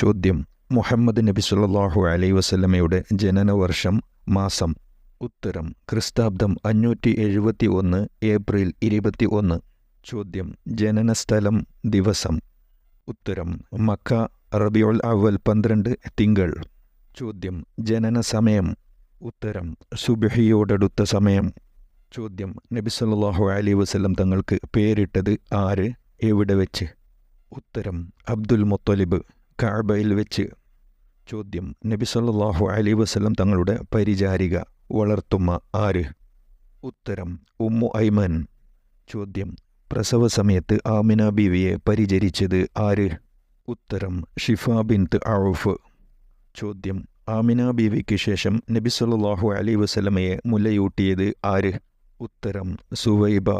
ചോദ്യം. മുഹമ്മദ് നബി സുല്ലാഹു അലൈഹി വസല്ലമയുടെ ജനനവർഷം മാസം. ഉത്തരം ക്രിസ്താബ്ദം അഞ്ഞൂറ്റി എഴുപത്തി ഒന്ന് ഏപ്രിൽ ഇരുപത്തി ഒന്ന് ചോദ്യം ജനനസ്ഥലം ദിവസം. ഉത്തരം മക്ക റബിയുൽ അവൽ പന്ത്രണ്ട് തിങ്കൾ. ചോദ്യം ജനന സമയം ഉത്തരം സുബിഹിയോടടുത്ത സമയം. ചോദ്യം നബി സല്ലാഹു അലൈഹി വസ്ലം തങ്ങൾക്ക് പേരിട്ടത് ആര്? എവിടെ വെച്ച്? ഉത്തരം അബ്ദുൽ മുത്തലിബ്. കഅബയിൽ വെച്ച് ചോദ്യം. നബി സല്ലാഹു അലൈഹി വസ്ലം തങ്ങളുടെ പരിചാരിക വളർത്തുമ്മ ആര്? ഉത്തരം ഉമ്മു ഐമൻ. ചോദ്യം പ്രസവ സമയത്ത് ആമിന ബീവിയെ പരിചരിച്ചത് ആര്? ഉത്തരം ഷിഫ ബിൻത്ത് ഔഫ്. ചോദ്യം ആമിന ബീവിക്ക് ശേഷം നബി സല്ലാഹു അലൈഹി വസ്ലമയെ മുലയൂട്ടിയത് ആര്? ഉത്തരം സുവൈബ.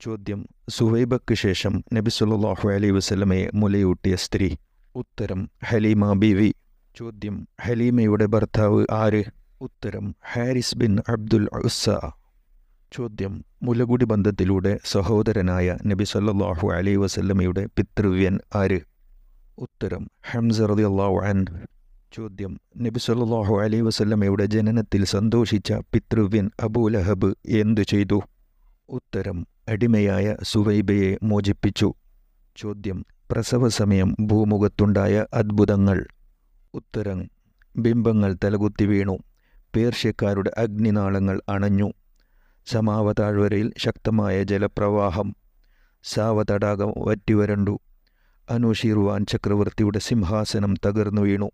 ചോദ്യം സുവൈബക്ക് ശേഷം നബി സല്ലല്ലാഹു അലൈഹി വസല്ലമയെ മുലയൂട്ടിയ സ്ത്രീ. ഉത്തരം ഹലീമ ബിവി. ചോദ്യം ഹലീമയുടെ ഭർത്താവ് ആര്? ഉത്തരം ഹാരിസ് ബിൻ അബ്ദുൽ ഉസ്സ. ചോദ്യം മുലകുടി ബന്ധത്തിലൂടെ സഹോദരനായ നബി സല്ലാഹു അലൈഹി വസല്ലമയുടെ പിതൃവ്യൻ ആര്? ഉത്തരം ഹംസ റളിയല്ലാഹു അൻ ചോദ്യം നബി സല്ലാഹു അലൈഹി വസല്ലമയുടെ ജനനത്തിൽ സന്തോഷിച്ച പിതൃവ്യൻ അബൂലഹബ് എന്തു ചെയ്തു? ഉത്തരം അടിമയായ സുവൈബയെ മോചിപ്പിച്ചു. ചോദ്യം പ്രസവ സമയം ഭൂമുഖത്തുണ്ടായ അത്ഭുതങ്ങൾ. ഉത്തരം ബിംബങ്ങൾ തലകുത്തി വീണു. പേർഷ്യക്കാരുടെ അഗ്നിനാളങ്ങൾ അണഞ്ഞു. സമാവതാഴ്വരയിൽ ശക്തമായ ജലപ്രവാഹം. സാവതടാകം വറ്റിവരണ്ടു. അനുഷീർവാൻ ചക്രവർത്തിയുടെ സിംഹാസനം തകർന്നു വീണു.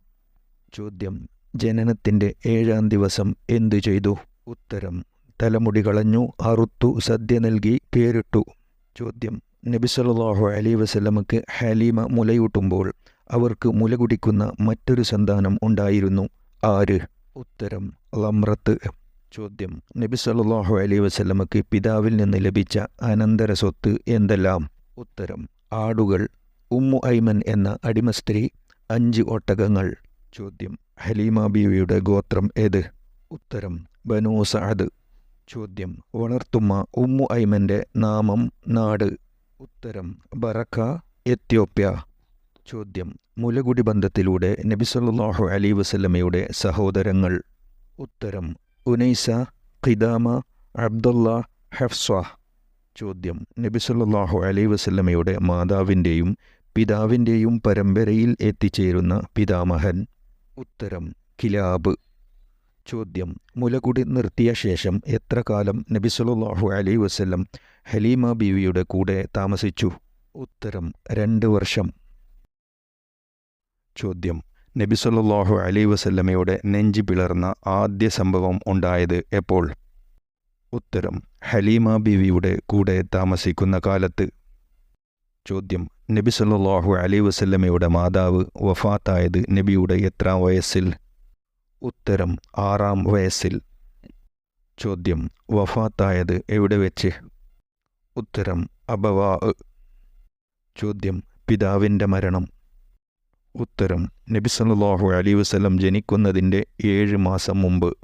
ചോദ്യം ജനനത്തിന്റെ ഏഴാം ദിവസം എന്തു ചെയ്തു? ഉത്തരം തലമുടി കളഞ്ഞു അറുത്തു സദ്യ നൽകി പേരിട്ടു. ചോദ്യം നബി സല്ലല്ലാഹു അലൈഹി വസല്ലമക്ക് ഹലീമ മുലയൂട്ടുമ്പോൾ അവർക്ക് മുല കുടിക്കുന്ന മറ്റൊരു സന്താനം ഉണ്ടായിരുന്നു. ആര്? ഉത്തരം ലമ്രത്ത്. ചോദ്യം നബി സല്ലല്ലാഹു അലൈഹി വസല്ലമക്ക് പിതാവിൽ നിന്ന് ലഭിച്ച അനന്തര സ്വത്ത് എന്തെല്ലാം? ഉത്തരം ആടുകൾ ഉമ്മു ഐമൻ എന്ന അടിമ സ്ത്രീ അഞ്ച് ഒട്ടകങ്ങൾ. ചോദ്യം ഹലീമ ബീവിയുടെ ഗോത്രം ഏത്? ഉത്തരം ബനൂ സഅദ്. ചോദ്യം വളർത്തുമ്മ ഉമ്മു ഐമന്റെ നാമം നാട്. ഉത്തരം ബറക്ക എത്യോപ്യ. ചോദ്യം മുലകുടി ബന്ധത്തിലൂടെ നബിസല്ലാഹു അലി വസല്ലമയുടെ സഹോദരങ്ങൾ. ഉത്തരം ഉനൈസ ഖിദാമ അബ്ദുള്ള ഹെഫ്സ. ചോദ്യം നബിസല്ലാഹു അലൈഹി വസല്ലമയുടെ മാതാവിന്റെയും പിതാവിന്റെയും പരമ്പരയിൽ എത്തിച്ചേരുന്ന പിതാമഹൻ. ഉത്തരം കിലാബ്. ചോദ്യം മുലകുടി നിർത്തിയ ശേഷം എത്ര കാലം നബി സല്ലല്ലാഹു അലൈഹി വസല്ലം ഹലീമ ബീവിയുടെ കൂടെ താമസിച്ചു? ഉത്തരം രണ്ട് വർഷം. ചോദ്യം നബി സല്ലല്ലാഹു അലൈഹി വസല്ലമയുടെ നെഞ്ചി പിളർന്ന ആദ്യ സംഭവം ഉണ്ടായത് എപ്പോൾ? ഉത്തരം ഹലീമ ബീവിയുടെ കൂടെ താമസിക്കുന്ന കാലത്ത്. ചോദ്യം നബി സല്ലല്ലാഹു അലൈഹി വസല്ലമയുടെ മാതാവ് വഫാത്തായത് നബിയുടെ എത്ര വയസ്സിൽ? ഉത്തരം ആറാം വയസ്സിൽ. ചോദ്യം വഫാത്തായത് എവിടെ വെച്ച്? ഉത്തരം അബവാ. ചോദ്യം പിതാവിന്റെ മരണം. ഉത്തരം നബി സല്ലല്ലാഹു അലൈഹി വസല്ലം ജനിക്കുന്നതിന്റെ ഏഴ് മാസം മുമ്പ്.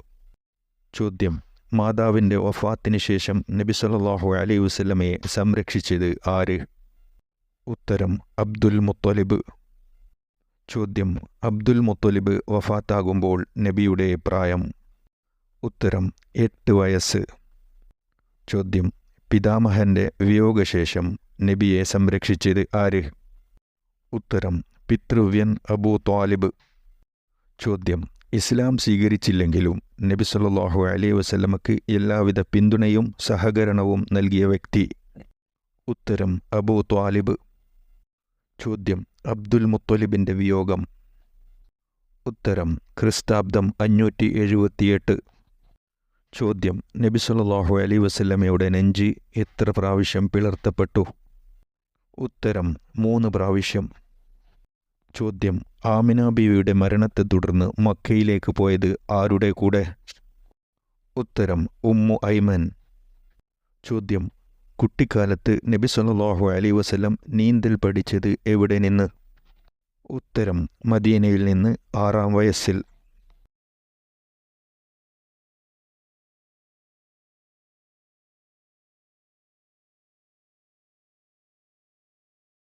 ചോദ്യം മാതാവിന്റെ വഫാത്തിന് ശേഷം നബി സല്ലല്ലാഹു അലൈഹി വസല്ലമയെ സംരക്ഷിച്ചത് ആര്? ഉത്തരം അബ്ദുൽ മുത്തലിബ്. ചോദ്യം. അബ്ദുൽ മുത്തലിബ് വഫാത്താകുമ്പോൾ നബിയുടെ പ്രായം. ഉത്തരം എട്ട് വയസ്സ്. ചോദ്യം പിതാമഹന്റെ വിയോഗശേഷം നബിയെ സംരക്ഷിച്ചത് ആര്? ഉത്തരം പിതൃവ്യൻ അബൂ ത്വാലിബ്. ചോദ്യം ഇസ്ലാം സ്വീകരിച്ചില്ലെങ്കിലും നബി സല്ലാഹു അലൈഹി വസ്ലമക്ക് എല്ലാവിധ പിന്തുണയും സഹകരണവും നൽകിയ വ്യക്തി. ഉത്തരം അബൂ ത്വാലിബ്. ചോദ്യം അബ്ദുൽ മുത്തലിബിന്റെ വിയോഗം. ഉത്തരം ക്രിസ്താബ്ദം അഞ്ഞൂറ്റി എഴുപത്തിയെട്ട് ചോദ്യം നബി സല്ലല്ലാഹു അലൈഹി വസല്ലമയുടെ നെഞ്ചി എത്ര പ്രാവശ്യം പിളർത്തപ്പെട്ടു? ഉത്തരം മൂന്ന് പ്രാവശ്യം. ചോദ്യം ആമിന ബീവിയുടെ മരണത്തെ തുടർന്ന് മക്കയിലേക്ക് പോയത് ആരുടെ കൂടെ? ഉത്തരം ഉമ്മു ഐമൻ. ചോദ്യം കുട്ടിക്കാലത്ത് നബി സല്ലല്ലാഹു അലൈഹി വസല്ലം നീന്തൽ പഠിച്ചത് എവിടെ നിന്ന്? ഉത്തരം മദീനയിൽ നിന്ന് ആറാം വയസ്സിൽ